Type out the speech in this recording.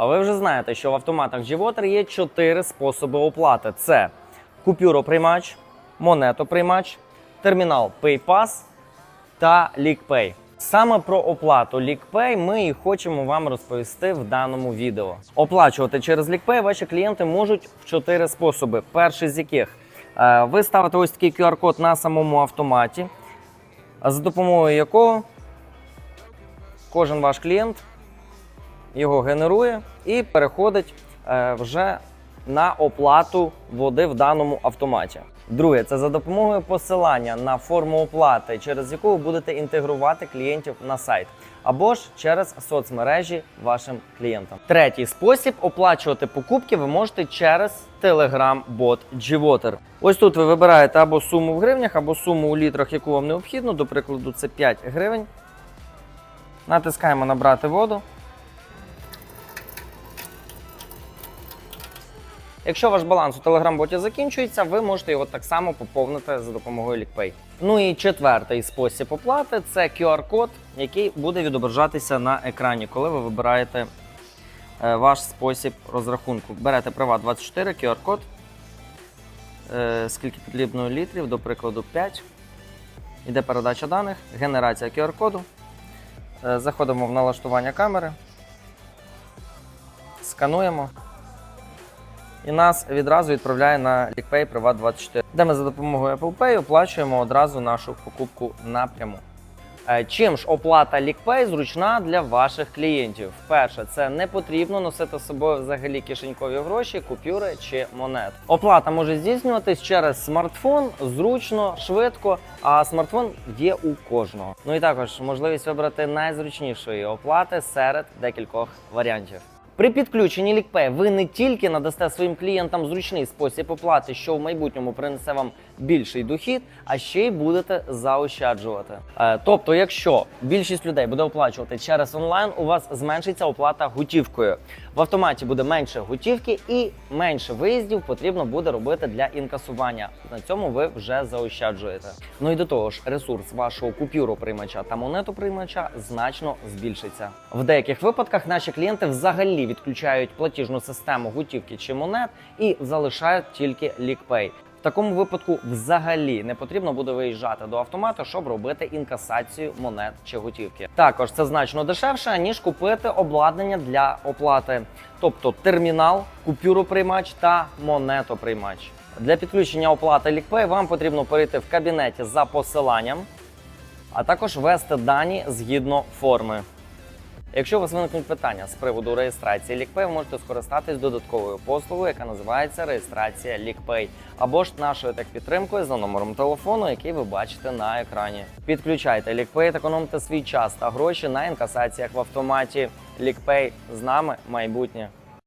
А ви вже знаєте, що в автоматах G-Water є чотири способи оплати: це купюроприймач, монетоприймач, термінал PayPass та LeakPay. Саме про оплату LeakPay ми і хочемо вам розповісти в даному відео. Оплачувати через LeakPay ваші клієнти можуть в чотири способи. Перший з яких е, ви ставите ось такий QR-код на самому автоматі, за допомогою якого кожен ваш клієнт його генерує і переходить е, вже на оплату води в даному автоматі. Друге, це за допомогою посилання на форму оплати, через яку ви будете інтегрувати клієнтів на сайт, або ж через соцмережі вашим клієнтам. Третій спосіб оплачувати покупки ви можете через Telegram-бот Gwater. Ось тут ви вибираєте або суму в гривнях, або суму у літрах, яку вам необхідно. До прикладу, це 5 гривень. Натискаємо набрати воду. Якщо ваш баланс у Telegram-боті закінчується, ви можете його так само поповнити за допомогою LickPay. Ну і четвертий спосіб оплати це QR-код, який буде відображатися на екрані, коли ви вибираєте е, ваш спосіб розрахунку. Берете права 24, QR-код, е, скільки потрібно літрів, до прикладу 5. Іде передача даних, генерація QR-коду. Е, Заходимо в налаштування камери, скануємо. І нас відразу відправляє на LickPay Privat 24, де ми за допомогою Apple Pay оплачуємо одразу нашу покупку напряму. Е, Чим ж оплата LickPay зручна для ваших клієнтів? Перше, це не потрібно носити з собою взагалі кишенькові гроші, купюри чи монет. Оплата може здійснюватись через смартфон, зручно, швидко, а смартфон є у кожного. Ну і також можливість вибрати найзручнішої оплати серед декількох варіантів. При підключенні LickPay ви не тільки надасте своїм клієнтам зручний спосіб оплати, що в майбутньому принесе вам більший дохід, а ще й будете заощаджувати. Е, тобто, якщо більшість людей буде оплачувати через онлайн, у вас зменшиться оплата готівкою. В автоматі буде менше готівки і менше виїздів потрібно буде робити для інкасування. На цьому ви вже заощаджуєте. Ну і до того ж, ресурс вашого купюроприймача та монетоприймача значно збільшиться. В деяких випадках наші клієнти взагалі відключають платіжну систему готівки чи монет і залишають тільки LickPay. В такому випадку взагалі не потрібно буде виїжджати до автомату, щоб робити інкасацію монет чи готівки. Також це значно дешевше ніж купити обладнання для оплати, тобто термінал, купюроприймач та монетоприймач. Для підключення оплати LickPay вам потрібно перейти в кабінеті за посиланням, а також ввести дані згідно форми. Якщо у вас виникнуть питання з приводу реєстрації LickPay, ви можете скористатись додатковою послугою, яка називається реєстрація LickPay, або ж нашою техпідтримкою за номером телефону, який ви бачите на екрані. Підключайте LickPay та економте свій час та гроші на інкасаціях в автоматі. LickPay з нами майбутнє.